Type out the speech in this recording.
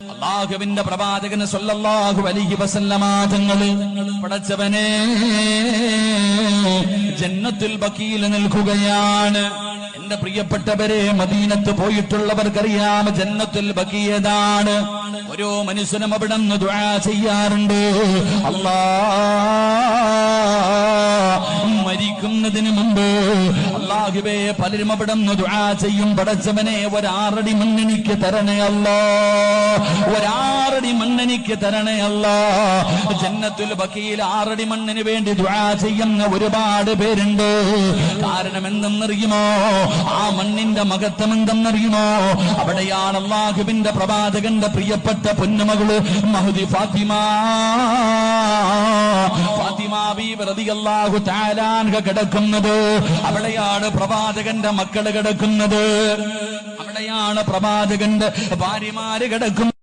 അള്ളാഹുവിന്റെ പ്രവാചകന് സല്ലല്ലാഹു അലൈഹി വസല്ലമാതങ്ങൾ പടച്ചവനെ ജന്നത്തുൽ ബക്കീൽ നിൽക്കുകയാണ്. എന്റെ പ്രിയപ്പെട്ടവരെ മദീനത്ത് പോയിട്ടുള്ളവർക്കറിയാം ജന്നത്തുൽ ബക്കിയതാണ് ഓരോ മനുഷ്യനും അവിടെ നിന്ന് ദുആ ചെയ്യാറുണ്ട്. അല്ലാ മരിക്കുന്നതിന് മുമ്പ് അള്ളാഹുബേ പലരും അവിടെ ദുആ ചെയ്യും. പടച്ചവനെ ഒരാറടി മണ്ണെനിക്ക് തരണേ അല്ലാ. ഒരാറടി മണ്ണെനിക്ക് തരണേ അല്ലാ. ജന്നത്തുൽ ബക്കിയിൽ ആറടി മണ്ണിന് വേണ്ടി ദുആ ചെയ്യുന്ന ഒരുപാട് പേരുണ്ട്. കാരണം എന്തെന്നറിയുമോ ആ മണ്ണിന്റെ മകത്വം എന്തെന്നറിയുമോ അവിടെയാണ് അള്ളാഹുബിന്റെ പ്രവാചകന്റെ പ്രിയപ്പെട്ട പൊന്നുമകൾ മഹുദി ഫാത്തിമ. കിടക്കുന്നത്. അവിടെയാണ് പ്രവാചകന്റെ മക്കൾ കിടക്കുന്നത്. അവിടെയാണ് പ്രവാചകന്റെ ഭാര്യമാര് കിടക്കുന്നത്.